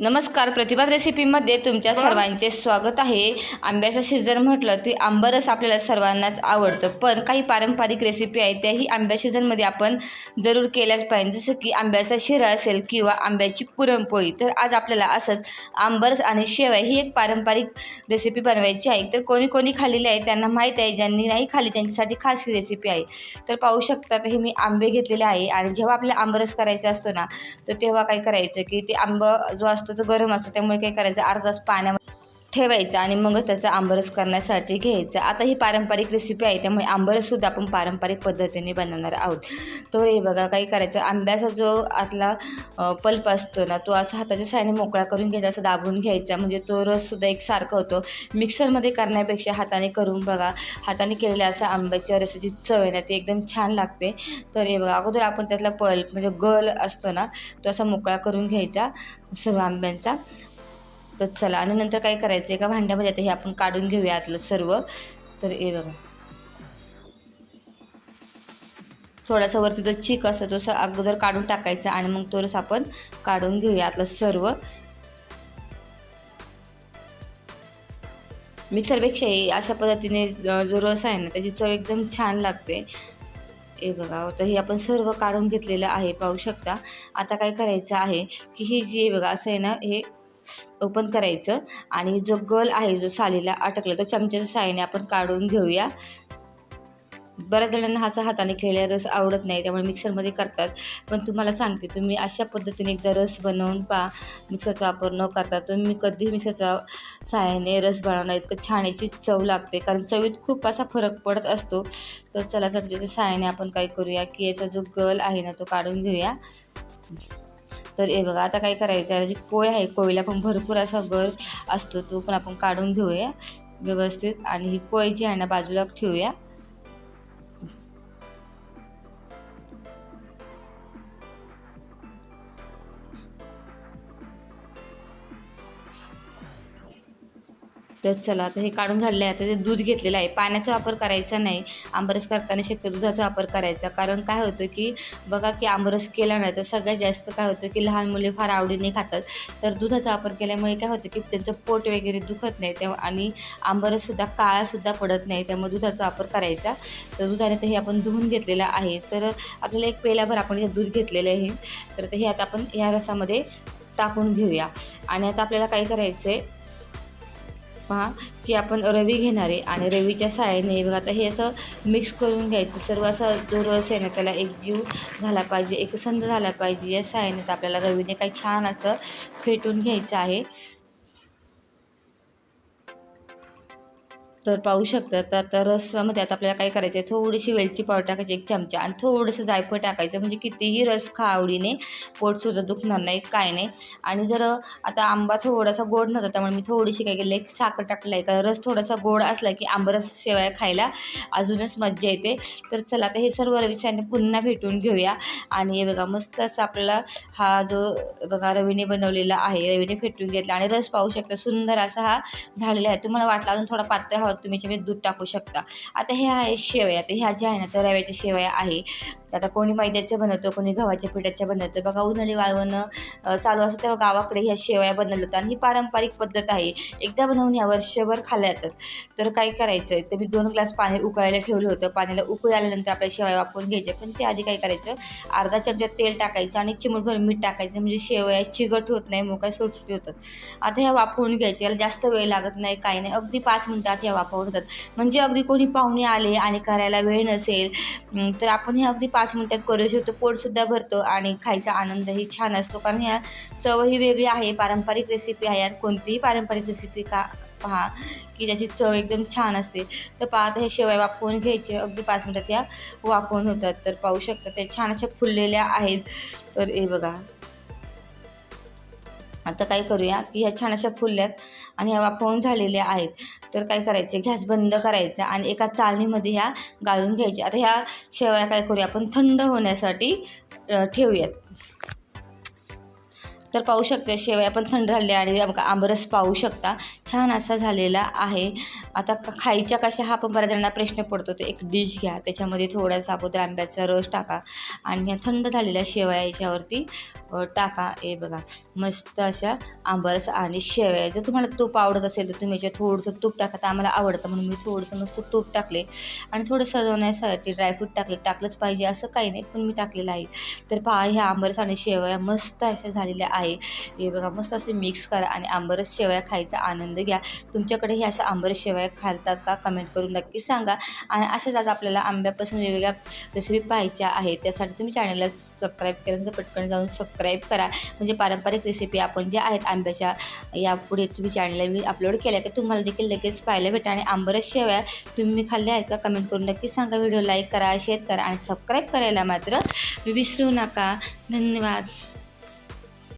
नमस्कार प्रतिभात रेसिपीमध्ये तुमच्या सर्वांचे स्वागत आहे. आंब्याचं सीझन म्हटलं की आंबरस आपल्याला सर्वांनाच आवडतं पण काही पारंपरिक रेसिपी आहेत त्याही आंब्या सीझनमध्ये आपण जरूर केल्याच पाहिजे. जसं की आंब्याचा शिरा असेल किंवा आंब्याची पुरणपोळी तर आज आपल्याला असंच आंबरस आणि शेवया ही एक पारंपरिक रेसिपी बनवायची आहे. तर कोणी कोणी खाल्लेली आहे त्यांना माहीत आहे ज्यांनी नाही खाल्ली त्यांच्यासाठी खास ही रेसिपी आहे. तर पाहू शकता तर हे मी आंबे घेतलेले आहे आणि जेव्हा आपल्याला आंबरस करायचा असतो ना तर तेव्हा काय करायचं की ते आंब जो असतो तो गरम असतो त्यामुळे काय करायचं? अर्धा तास पाण्यामध्ये ठेवायचा आणि मग त्याचा आंबरस करण्यासाठी घ्यायचा. आता ही पारंपरिक रेसिपी आहे त्यामुळे आंबरससुद्धा आपण पारंपरिक पद्धतीने बनवणार आहोत. तर हे बघा काही करायचं. आंब्याचा जो आतला पल्प असतो ना तो असा हाताच्या साहाय्याने मोकळा करून घ्यायचा असं दाबून घ्यायचा. म्हणजे तो रससुद्धा एक सारखा होतो. मिक्सरमध्ये करण्यापेक्षा हाताने करून बघा. हाताने केलेल्या असं आंब्याच्या रसाची चव आहे ना ती एकदम छान लागते. तर हे बघा अगोदर आपण त्यातला पल्प म्हणजे गल असतो ना तो असा मोकळा करून घ्यायचा सर्व आंब्यांचा. तर चला आणि नंतर काय करायचं एका भांड्यामध्ये आता हे आपण काढून घेऊया आतलं सर्व. तर हे बघा. थोडासा वरती जो चीक असतो तो अगोदर काढून टाकायचा आणि मग तो रस आपण काढून घेऊया आतलं सर्व. मिक्सरपेक्षाही अशा पद्धतीने जो रस आहे ना त्याची चव एकदम छान लागते. हे बघा तर हे आपण सर्व काढून घेतलेलं आहे पाहू शकता. आता काय करायचं आहे की ही जी बघा असं आहे ना हे ओपन करायचं. आणि जो गल आहे जो सालीला अटकला तो चमच्याच्या साहाय्याने आपण काढून घेऊया. बऱ्याच जणांना असा हाताने खेळलेला रस आवडत नाही त्यामुळे मिक्सरमध्ये करतात. पण तुम्हाला सांगते तुम्ही अशा पद्धतीने एकदा रस बनवून पहा. मिक्सरचा वापर न करता तुम्ही कधीही मिक्सरचा सहाय्याने रस बनवणार इतकं छान याची चव लागते. कारण चवीत खूप असा फरक पडत असतो. तर चला चमच्याच्या सहाय्याने आपण काय करूया की याचा जो गल आहे ना तो काढून घेऊया. तर हे बघा आता काय करायचं आहे? जी कोय आहे कोळीला पण भरपूर असा गर असतो तो पण आपण काढून घेऊया व्यवस्थित. आणि ही कोय जी आहे ना बाजूला ठेवूया. तर चला आता हे काढून झालेलं आहे आता ते दूध घेतलेलं आहे. पाण्याचा वापर करायचा नाही. आंबरस करताना शक्य दुधाचा वापर करायचा. कारण काय होतं की बघा की आंबरस केला नाही तर सगळ्यात जास्त काय होतं की लहान मुले फार आवडीने खातात. तर दुधाचा वापर केल्यामुळे काय होतं की त्यांचं पोट वगैरे दुखत नाही. तेव्हा आणि आंबरससुद्धा काळासुद्धा पडत नाही. त्यामुळे दुधाचा वापर करायचा. तर दुधाने तर हे आपण धुवून घेतलेलं आहे. तर आपल्याला एक पेल्याभर आपण हे दूध घेतलेलं आहे. तर ते हे आता आपण ह्या रसामध्ये टाकून घेऊया. आणि आता आपल्याला काय करायचं आहे पहा की आपण रवी घेणार आहे आणि रवीच्या साहाय्याने बघा आता हे असं मिक्स करून घ्यायचं. सर्व असा जो रस आहे ना त्याला एकजीव झाला पाहिजे एकसंध झाला पाहिजे. या साहाय्याने तर आपल्याला रवीने काही छान असं फेटून घ्यायचं आहे. तर पाहू शकता तर आता रसामध्ये आता आपल्याला काय करायचं आहे थोडीशी वेलची पावडर टाकायची एक चमचा आणि थोडंसं जायफळ टाकायचं. म्हणजे कितीही रस खा आवडीने पोटसुद्धा दुखणार नाही काय नाही. आणि जर आता आंबा थोडासा गोड नव्हता त्यामुळे मी थोडीशी काय केलं एक साखर टाकलं आहे का रस थोडासा गोड असला की आंबरस शेवाय खायला अजूनच मज्जा येते. तर चला आता हे सर्व रविशाने पुन्हा भेटून घेऊया. आणि हे बघा मस्त असं आपल्याला हा जो बघा रवीने बनवलेला आहे रवीने फेटून घेतला. आणि रस पाहू शकता सुंदर असा हा झालेला आहे. तुम्हाला वाटला अजून थोडा पातळ हवा तुम्ही याच्यामध्ये दूध टाकू शकता. आता हे आहे शेवया. तर ह्या ज्या आहे ना तर रव्याच्या शेवया आहे. आता कोणी मैद्याच्या बनवतो कोणी गव्हाच्या पिठाच्या बनवतं. बघा उन्हाळी वाळवणं चालू असतं तेव्हा गावाकडे ह्या शेवया बनवल्या होतं आणि ही पारंपरिक पद्धत आहे. एकदा बनवून ह्या वर्षभर खाल्ल्या जातात. तर काय करायचं आहे तर मी दोन ग्लास पाणी उकळायला ठेवलं होतं. पाण्याला उकळी आल्यानंतर आपल्या शेवया वापरून घ्यायच्या. पण ते आधी काय करायचं? अर्धा चमचा तेल टाकायचं आणि चिमूटभर मीठ टाकायचं. म्हणजे शेवया चिगट होत नाही मोकळ्या सुटसुटी होतात. आता ह्या वाफवून घ्यायच्या याला जास्त वेळ लागत नाही काही नाही. अगदी पाच मिनटात ह्या वाफवून होतात म्हणजे अगदी कोणी पाहुणे आले आणि करायला वेळ नसेल तर आपण हे अगदी पाच मिनटात करू शकतो. पोटसुद्धा भरतो आणि खायचा आनंदही छान असतो. कारण ह्या चवही वेगळी आहे. पारंपरिक रेसिपी आहे. यात कोणतीही पारंपरिक रेसिपी का पहा की ज्याची चव एकदम छान असते. तर पाहता हे शेवया वाफवून घ्यायचे. अगदी पाच मिनटात या वाफवून होतात. तर पाहू शकता ते छान अशा फुललेल्या आहेत. तर हे बघा. आता काय करूया की ह्या छान अशा फुलल्यात आणि ह्या वाफवून झालेल्या आहेत. तर काय करायचे? गॅस बंद करायचा आणि एका चाळणीमध्ये ह्या गाळून घ्यायच्या. आता ह्या शेवया काय करूया आपण? थंड होण्यासाठी ठेवूयात. तर पाहू शकते शेवया पण थंड झाले आणि आंबरस पाहू शकता. छान असा झालेला आहे. आता खायच्या कशा हा पण बऱ्याच जणांना प्रश्न पडतो. तर एक डिश घ्या. त्याच्यामध्ये थोडासा अगोदर आंब्याचा रस टाका आणि ह्या थंड झालेल्या शेवया याच्यावरती टाका. हे बघा मस्त अशा आंबरस आणि शेवया. जर तुम्हाला तूप आवडत असेल तर तुम्ही याच्यात थोडंसं तूप टाका. तर आम्हाला आवडतं म्हणून मी थोडंसं मस्त तूप टाकले. आणि थोडं सजवण्यासाठी ड्रायफ्रूट टाकले. टाकलंच पाहिजे असं काही नाही पण मी टाकलेलं आहे. तर पहा ह्या आंबरस आणि शेवया मस्त अशा झालेल्या आहे. हे बघा मस्त असे मिक्स करा आणि आंबरस शेवया खायचा आनंद घ्या. तुमच्याकडे हे अशा आंबरस शेवया खालतात का? कमेंट करून नक्की सांगा. आणि अशाच आज आपल्याला आंब्यापासून वेगवेगळ्या रेसिपी पाहायच्या आहेत त्यासाठी तुम्ही चॅनलला सबस्क्राईब केलं तर पटकन जाऊन सबस्क्राईब करा. म्हणजे पारंपरिक रेसिपी आपण ज्या आहेत आंब्याच्या यापुढे तुम्ही चॅनलला मी अपलोड केल्या की तुम्हाला देखील लगेच पाहायला भेटा आणि आंबरस शेवया तुम्ही खाल्ल्या आहेत का? कमेंट करून नक्की सांगा. व्हिडिओ लाईक करा शेअर करा आणि सबस्क्राईब करायला मात्र विसरू नका. धन्यवाद.